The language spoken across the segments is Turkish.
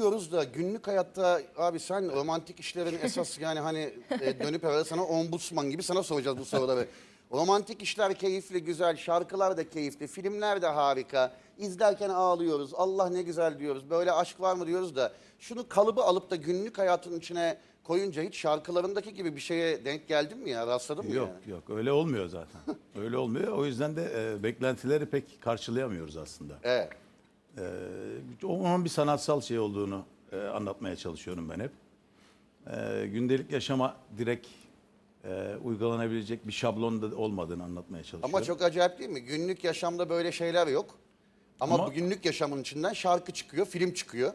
Diyoruz da günlük hayatta abi sen romantik işlerin esas yani hani e, dönüp herhalde sana ombudsman gibi sana soracağız bu soruları. Romantik işler keyifli, güzel, şarkılar da keyifli, filmler de harika. İzlerken ağlıyoruz, Allah ne güzel diyoruz, böyle aşk var mı diyoruz da şunu kalıbı alıp da günlük hayatın içine koyunca hiç şarkılarındaki gibi bir şeye denk geldin mi ya, rastladın mı Yok ya? yok öyle olmuyor zaten. öyle olmuyor. O yüzden de e, beklentileri pek karşılayamıyoruz aslında. Evet. E, onun bir sanatsal şey olduğunu e, anlatmaya çalışıyorum ben hep. E, gündelik yaşama direkt e, uygulanabilecek bir şablon da olmadığını anlatmaya çalışıyorum. Ama çok acayip değil mi? Günlük yaşamda böyle şeyler yok. Ama, Ama- bu günlük yaşamın içinden şarkı çıkıyor, film çıkıyor.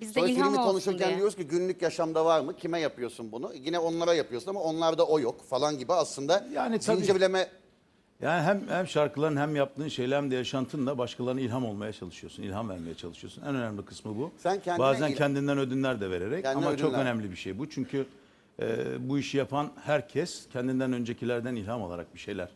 Bizde Sonra ilham filmi olsun konuşurken diye. diyoruz ki günlük yaşamda var mı? Kime yapıyorsun bunu? Yine onlara yapıyorsun ama onlarda o yok falan gibi aslında Yani tabii- zincirleme Yani hem hem şarkıların hem yaptığın şeyler hem de yaşantınla başkalarına ilham olmaya çalışıyorsun, ilham vermeye çalışıyorsun. En önemli kısmı bu. Sen kendine Bazen il- kendinden ödünler de vererek Kendine ama çok ödünler. önemli bir şey bu. Çünkü e, bu işi yapan herkes kendinden öncekilerden ilham alarak bir şeyler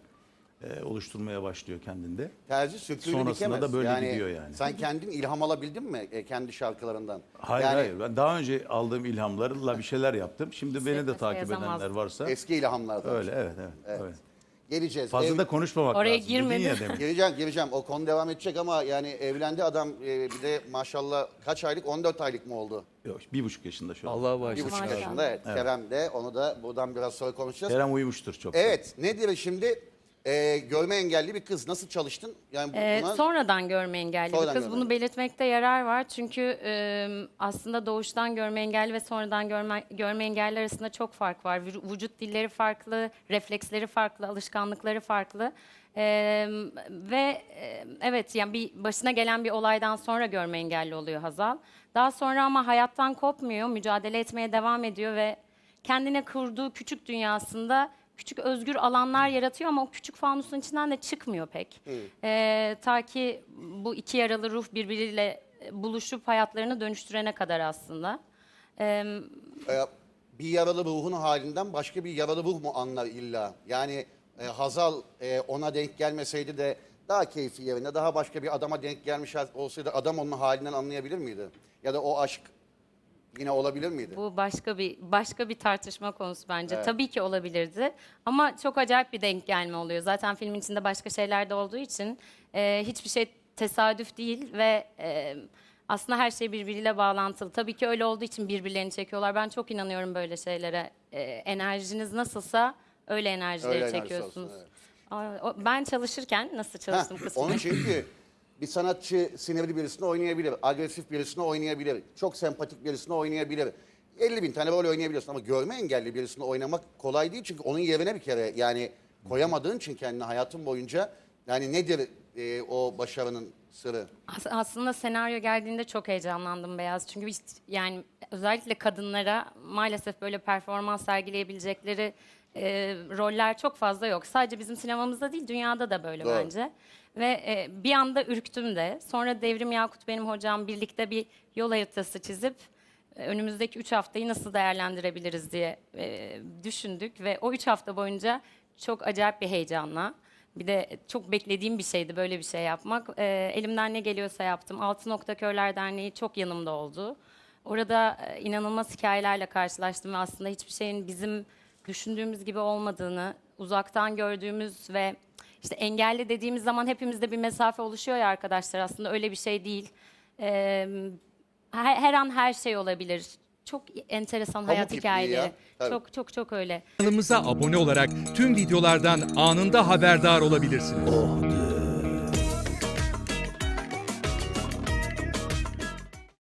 e, oluşturmaya başlıyor kendinde. tercih sürtüğünü Sonrasında dikemez. da böyle gidiyor yani. Sen kendin ilham alabildin mi e, kendi şarkılarından? Hayır yani hayır ben daha önce aldığım ilhamlarla bir şeyler yaptım. Şimdi beni de takip edenler varsa Eski ilhamlardan. öyle evet evet. öyle. Geleceğiz. Fazla Ev- da konuşmamak Oraya lazım. dedin girmedi. ya demin. Gireceğim, gireceğim. O konu devam edecek ama yani evlendi adam e, bir de maşallah kaç aylık? 14 aylık mı oldu? Yok, bir buçuk yaşında şu an. Allah Bir bağışlasın. buçuk Maşallah. yaşında evet. Kerem de onu da buradan biraz sonra konuşacağız. Kerem uyumuştur çok. Evet nedir şimdi? E, görme engelli bir kız. Nasıl çalıştın? Yani Ee, buna- sonradan görme engelli Sonradan bir kız. görme Bunu belirtmekte yarar var. Çünkü e, aslında doğuştan görme engelli ve sonradan görme, görme engelli arasında çok fark var. Vü- Vücut dilleri farklı, refleksleri farklı, alışkanlıkları farklı. E, ve e, evet yani bir başına gelen bir olaydan sonra görme engelli oluyor Hazal. Daha sonra ama hayattan kopmuyor, mücadele etmeye devam ediyor ve kendine kurduğu küçük dünyasında küçük özgür alanlar yaratıyor ama o küçük fanusun içinden de çıkmıyor pek. Ee, ta ki bu iki yaralı ruh birbiriyle buluşup hayatlarını dönüştürene kadar aslında. Ee, bir yaralı ruhun halinden başka bir yaralı ruh mu anlar illa? Yani e, Hazal e, ona denk gelmeseydi de daha keyfi yerinde, daha başka bir adama denk gelmiş olsaydı adam onun halinden anlayabilir miydi? Ya da o aşk yine olabilir miydi? bu başka bir başka bir tartışma konusu bence. Tabii ki olabilirdi ama çok acayip bir denk gelme oluyor. Zaten filmin içinde başka şeyler de olduğu için e, hiçbir şey tesadüf değil ve e, aslında her şey birbiriyle bağlantılı. Tabii ki öyle olduğu için birbirlerini çekiyorlar. Ben çok inanıyorum böyle şeylere. E, enerjiniz nasılsa öyle enerjileri Öyle enerjisi çekiyorsunuz. olsun, evet. Aa, o- Ben çalışırken nasıl çalıştım kısmı. onu çünkü bir sanatçı sinirli birisini oynayabilir, agresif birisini oynayabilir, çok sempatik birisini oynayabilir. 50 bin tane rol oynayabiliyorsun ama görme engelli birisini oynamak kolay değil çünkü onun yerine bir kere yani koyamadığın için kendini hayatın boyunca yani nedir e, o başarının sırrı? As- Aslında senaryo geldiğinde çok heyecanlandım Beyaz. Çünkü hiç, yani özellikle kadınlara maalesef böyle performans sergileyebilecekleri e, roller çok fazla yok. Sadece bizim sinemamızda değil dünyada da böyle Doğru. bence. Ve e, bir anda ürktüm de. Sonra Devrim Yakut benim hocam birlikte bir yol haritası çizip e, önümüzdeki üç haftayı nasıl değerlendirebiliriz diye e, düşündük. Ve o üç hafta boyunca çok acayip bir heyecanla bir de çok beklediğim bir şeydi böyle bir şey yapmak. Ee, elimden ne geliyorsa yaptım. Altı Nokta Körler Derneği çok yanımda oldu. Orada e, inanılmaz hikayelerle karşılaştım ve aslında hiçbir şeyin bizim düşündüğümüz gibi olmadığını, uzaktan gördüğümüz ve işte engelli dediğimiz zaman hepimizde bir mesafe oluşuyor ya arkadaşlar. Aslında öyle bir şey değil. Ee, her, her an her şey olabilir. Çok enteresan hayat ipliği hikayeleri. ya. Tabii. Çok çok çok öyle. Kanalımıza abone olarak tüm videolardan anında haberdar olabilirsiniz.